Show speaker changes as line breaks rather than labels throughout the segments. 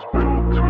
was built to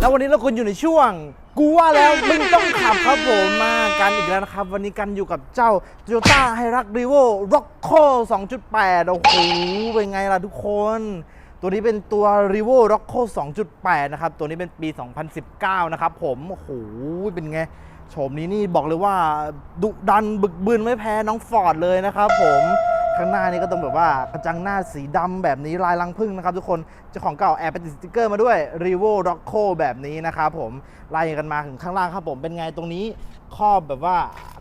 แล้ววันนี้เราคุณอยู่ในช่วง กูว่าแล้วมึงต้องขับครับผมมากันอีกแล้วนะครับ วันนี้กันอยู่กับเจ้า Toyota h i r u x r e v o Rocco 2.8 โอ้โห เป็นไงล่ะทุกคน ตัวนี้เป็นตัว r e v o Rocco 2.8 นะครับ ตัวนี้เป็นปี 2019 นะครับผม โอ้โห เป็นไงโฉมนี้นี่บอกเลยว่าดุดันบึกบึนไม่แพ้น้องฟอร์ดเลยนะครับผม ข้างหน้านี่ก็ต้องแบบว่ากระจังหน้าสีดำแบบนี้ลายลังพึ่งนะครับทุกคนเจ้าของเก่าแอบไปติดสติกเกอร์มาด้วย r e v o Rocco แบบนี้นะครับผมไล่กันมาถึงข้างล่างครับผมเป็นไงตรงนี้ครอบแบบว่า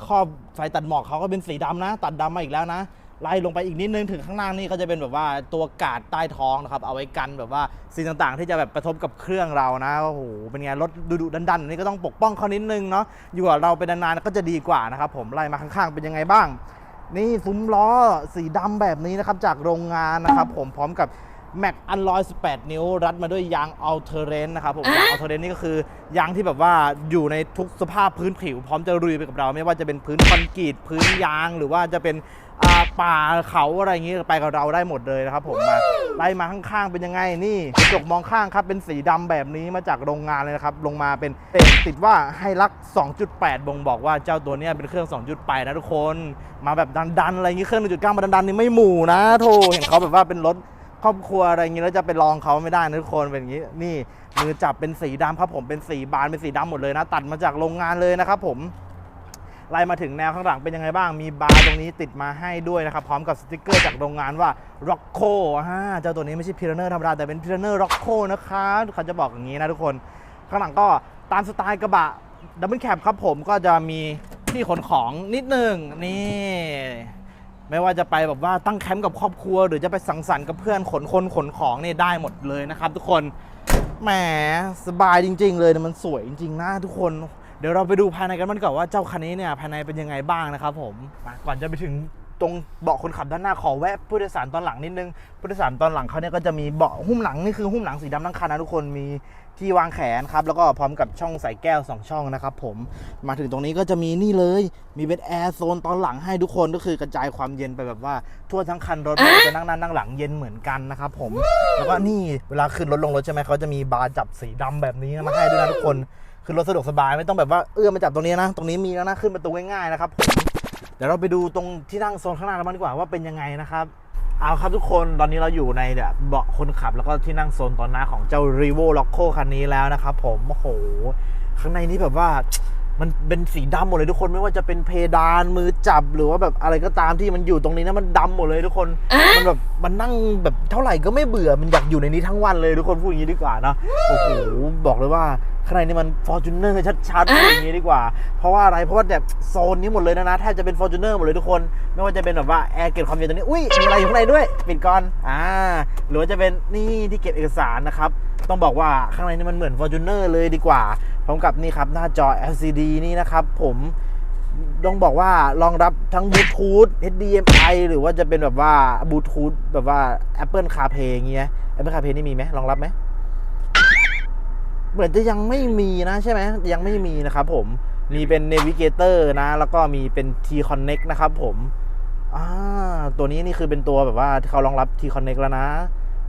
ครอบไฟตัดหมอกเขาก็เป็นสีดำนะ ตัดดำมาอีกแล้วนะไล่ลงไปอีกนิดนึงถึงข้างล่างนี่ก็จะเป็นแบบว่าตัวกาดใต้ท้องนะครับเอาไว้กันแบบว่าสิ่งต่างๆ ที่จะแบบกระทบกับเครื่องเรานะโอ้โหเป็นไงรถดุๆดันๆนี่ก็ต้องปกป้องเขานิดนึงเนาะอยู่กับเราเป็นนานๆก็จะดีกว่านะครับผมไล่มาข้างๆเป็นยังไงบ้าง นี่ซุ้มล้อสีดำแบบนี้นะครับ จากโรงงานนะครับผมพร้อมกับแม็กอันลอย18 นิ้ว รัดมาด้วยยางอัลเทอร์เรนนะครับผมยางอัลเทอร์เรนนี่ก็คือยางที่แบบว่าอยู่ในทุกสภาพพื้นผิว พร้อมจะรุยไปกับเรา ไม่ว่าจะเป็นพื้นคอนกรีตพื้นยางหรือว่าจะเป็นอ่าป่าเขาอะไรอย่างงี้ไปกับเราได้หมดเลยนะครับผมมา ไล่มาข้างๆเป็นยังไงนี่กระจกมองข้างครับเป็นสีดำแบบนี้มาจากโรงงานเลยนะครับลงมาเป็นเตติดว่าให้รัก 2.8 บ่งบอกว่าเจ้าตัวนี้เป็นเครื่อง 2.8 นะทุกคน มาแบบดันๆอะไรอย่างงี้เครื่อง1.9มาดันๆนี่ไม่หมู่นะโธ่เห็นเขาแบบว่าเป็นรถครอบครัวอะไรอย่างงี้แล้วจะไปลองเขาไม่ได้นะทุกคนเป็นอย่างงี้นี่มือจับเป็นสีดำครับผมเป็นสีบานเป็นสีดำหมดเลยนะ ตัดมาจากโรงงานเลยนะครับผม ไล่มาถึงแนวข้างหลังเป็นยังไงบ้าง มีบาร์ตรงนี้ติดมาให้ด้วยนะครับ พร้อมกับสติกเกอร์จากโรงงานว่า Rocco อ่าเจ้าตัวนี้ไม่ใช่ p ิ r เนอร์ธรรมดาแต่เป็น p ิ r เนอร์ Rocco นะคะเขาจะบอกอย่างนี้นะทุกคน ข้างหลังก็ตามสไตล์กระบะดับเบิลแคปครับผมก็จะมีที่ขนของนิดนึงนี่ไม่ว่าจะไปแบบว่าตั้งแคมป์กับครอบครัว หรือจะไปสังสรรค์กับเพื่อนขนคนขนของนี่ได้หมดเลยนะครับ ทุกคนแหมสบายจริง ๆ เลยมันสวยจริงๆนะทุกคน เดี๋ยวเราไปดูภายในกันมันก่อนว่าเจ้าคันนี้เนี่ยภายในเป็นยังไงบ้างนะครับผมก่อนจะไปถึงตรงเบาะคนขับด้านหน้าขอแวะผู้โดยสารตอนหลังนิดนึงผู้โดยสารตอนหลังเขาเนี่ยก็จะมีเบาะหุ้มหลังนี่คือหุ้มหลังสีดำทั้งคันนะทุกคนมีที่วางแขนครับแล้วก็พร้อมกับช่องใส่แก้ว 2 ช่องนะครับผมมาถึงตรงนี้ก็จะมีนี่เลยมีเป็นแอร์โซนตอนหลังให้ทุกคนก็คือกระจายความเย็นไปแบบว่าทั่วทั้งคันรถจะนั่งหน้านั่งหลังเย็นเหมือนกันนะครับผมแล้วก็นี่เวลาขึ้นรถลงรถใช่ไหมเขาจะมีบาร์จับสีดำแบบนี้มาให้ด้วยนะทุกคน คือรถสะดวกสบายไม่ต้องแบบว่าเอื้อมมาจับตรงนี้นะ ตรงนี้มีแล้วนะขึ้นประตูง่ายๆนะครับผมเดี๋ยวเราไปดูตรงที่นั่งโซนข้างหน้ากันบ้าดีกว่าว่าเป็นยังไงนะครับเอาครับทุกคนตอนนี้เราอยู่ในเนี่ยเบาะคนขับแล้วก็ที่นั่งโซนตอนหน้าของเจ้า r e v o l o c o คันนี้แล้วนะครับผมโอ้โหข้างในนี้แบบว่ามันเป็นสีดำหมดเลยทุกคนไม่ว่าจะเป็นเพดานมือจับหรือว่าแบบอะไรก็ตามที่มันอยู่ตรงนี้นะมันดำหมดเลยทุกคนมันแบบมันนั่งแบบเท่าไหร่ก็ไม่เบื่อมันอยากอยู่ในนี้ทั้งวันเลยทุกคนพูดอย่างนี้ดีกว่านะโอ้โหบอกเลยว่า ข้างในนี่มัน f o r t u n e r ชัดๆพูดอย่างนี้ดีกว่า เพราะว่าอะไรเพราะว่าแบบโซนนี้หมดเลยนะนะแทบจะเป็น f o r t u n e r หมดเลยทุกคน ไม่ว่าจะเป็นแบบว่าแอร์เก็บความเย็นตรงนี้อุ้ยมีอะไรอยู่ข้างในด้วยปิดก่อนอ่าหรือว่าจะเป็นนี่ที่เก็บเอกสารนะครับต้องบอกว่าข้างในนี่มันเหมือน Fortuner เลยดีกว่าพร้อมกับนี่ครับหน้าจอ LCD นี่นะครับผมต้องบอกว่ารองรับทั้งบลูทูธ HDMI หรือว่าจะเป็นแบบว่าบลูทูธแบบว่า Apple CarPlay อย่างเงี้ย Apple CarPlay นี่มีไหมรองรับไหม เหมือนจะยังไม่มีนะใช่ไหมยังไม่มีนะครับผมมีเป็น Navigator นะ แล้วก็มีเป็น T Connect นะครับผมอ่าตัวนี้นี่คือเป็นตัวแบบว่าเขารองรับ T Connect แล้วนะ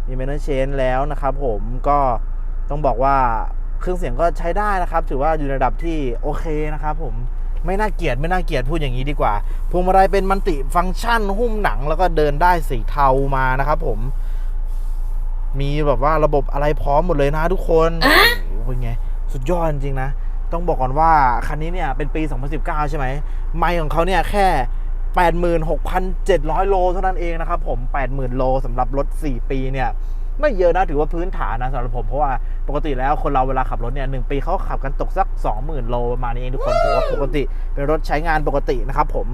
มี m a n e r Chain แล้วนะครับผมก็ต้องบอกว่าเครื่องเสียงก็ใช้ได้นะครับ ถือว่าอยู่ในระดับที่โอเคนะครับผมไม่น่าเกลียดไม่น่าเกลียดพูดอย่างนี้ดีกว่าพวงมาลัยเป็นมันติฟังก์ชันหุ้มหนังแล้วก็เดินได้สีเทามานะครับผม มีแบบว่าระบบอะไรพร้อมหมดเลยนะทุกคนโอ้โหเป็นไง สุดยอดจริงๆนะ ต้องบอกก่อนว่าคันนี้เนี่ยเป็นปี 2019 ใช่ไหม ไมล์ของเขาเนี่ยแค่ 86,700 โลเท่านั้นเองนะครับผม 80,000 โลสำหรับรถ 4 ปีเนี่ยไม่เยอะนะถือว่าพื้นฐานนะสำหรับผมเพราะว่าปกติแล้วคนเราเวลาขับรถเนี่ยหนึ่งปีเขาขับกันตกสัก 20,000 โลประมาณนี้เองทุกคนถือว่าปกติเป็นรถใช้งานปกตินะครับผม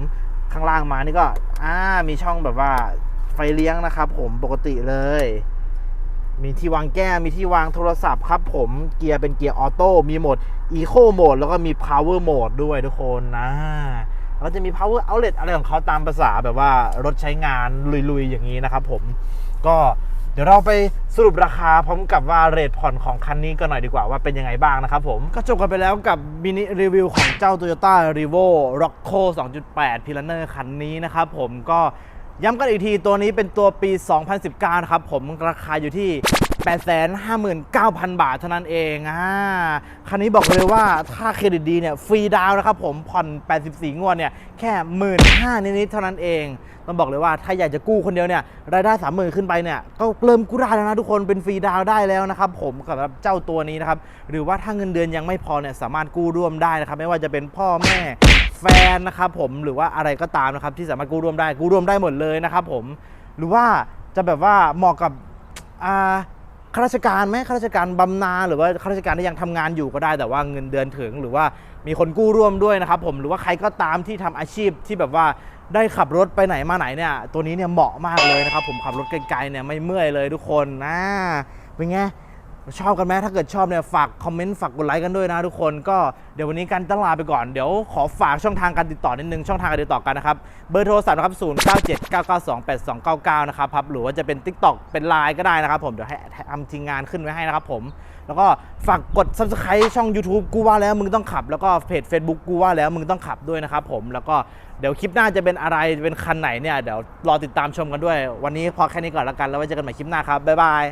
ข้างล่างมานี่ก็อ่ามีช่องแบบว่าไฟเลี้ยงนะครับผมปกติเลย มีที่วางแก้มีที่วางโทรศัพท์ครับผมเกียร์เป็นเกียร์ออโต้มีโหมด Eco โหมดแล้วก็มี Power โหมดด้วยทุกคนนะแล้วจะมี Power Outlet อะไรของเขาตามภาษาแบบว่ารถใช้งานลุยๆ อย่างนี้นะครับผมก็เดี๋ยวเราไปสรุปราคาพร้อมกับว่าเรทผ่อนของคันนี้กันหน่อยดีกว่าว่าเป็นยังไงบ้างนะครับผม ก็จบกันไปแล้วกับมินิรีวิวของเจ้า Toyota r e v o Rocco 2.8 p i l a n e r คันนี้นะครับผมก็ ย้ำกันอีกทีตัวนี้เป็นตัวปี 2019 นะครับผมราคาอยู่ที่ 859,000 บาทเท่านั้นเองอ่าคันนี้บอกเลยว่าถ้าเครดิตดีเนี่ยฟรีดาวนะครับผมผ่อน 84 งวดเนี่ยแค่15,000นิดๆเท่านั้นเอง ต้องบอกเลยว่าถ้าอยากจะกู้คนเดียวเนี่ยรายได้ 30,000 ขึ้นไปเนี่ยก็เริ่มกู้ได้แล้วนะทุกคนเป็นฟรีดาวได้แล้วนะครับผมสำหรับเจ้าตัวนี้นะครับหรือว่าถ้าเงินเดือนยังไม่พอเนี่ยสามารถกู้ร่วมได้นะครับไม่ว่าจะเป็นพ่อแม่ ฟนนะครับผมหรือว่าอะไรก็ตามนะครับที่สามารถกู้ร่วมได้กู้ร่วมได้หมดเลยนะครับผมหรือว่าจะแบบว่าเหมาะกับอาข้าราชการไหมข้าราชการบำนาญหรือว่าข้าราชการที่ยังทำงานอยู่ก็ได้แต่ว่าเงินเดือนถึง หรือว่ามีคนกู้ร่วมด้วยนะครับผมหรือว่าใครก็ตามที่ทำอาชีพที่แบบว่าได้ขับรถไปไหนมาไหนเนี่ยตัวนี้เนี่ยเหมาะมากเลยนะครับผมขับรถไกลๆเนี่ยไม่เมื่อยเลยทุกคนนะเป็นไง ชอบกันไหมถ้าเกิดชอบเนี่ยฝากคอมเมนต์ฝากกดไลค์กันด้วยนะทุกคนก็เดี๋ยววันนี้กันต้องลาไปก่อนเดี๋ยวขอฝากช่องทางการติดต่อนิดนึงช่องทางการติดต่อกันนะครับเบอร์โทรศัพท์นะครับ0 9 7 9 9 2 8 2 9 9นะครับครับหรือว่าจะเป็น TikTok เป็น Line ก็ได้นะครับผมเดี๋ยวให้ทำทีมงานขึ้นไว้ให้นะครับผมแล้วก็ฝากกด Subscribe ช่อง YouTube กูว่าแล้วมึงต้องขับ แล้วก็เพจ Facebook กูว่าแล้วมึงต้องขับด้วยนะครับผมแล้วก็เดี๋ยวคลิปหน้าจะเป็นอะไรเป็นคันไหนเนี่ยเดี๋ยวรอติดตามชมกันด้วย วันนี้พอแค่นี้ก่อนแล้วกันแล้วไว้เจอกันใหม่คลิปหน้าครับบ๊ายบาย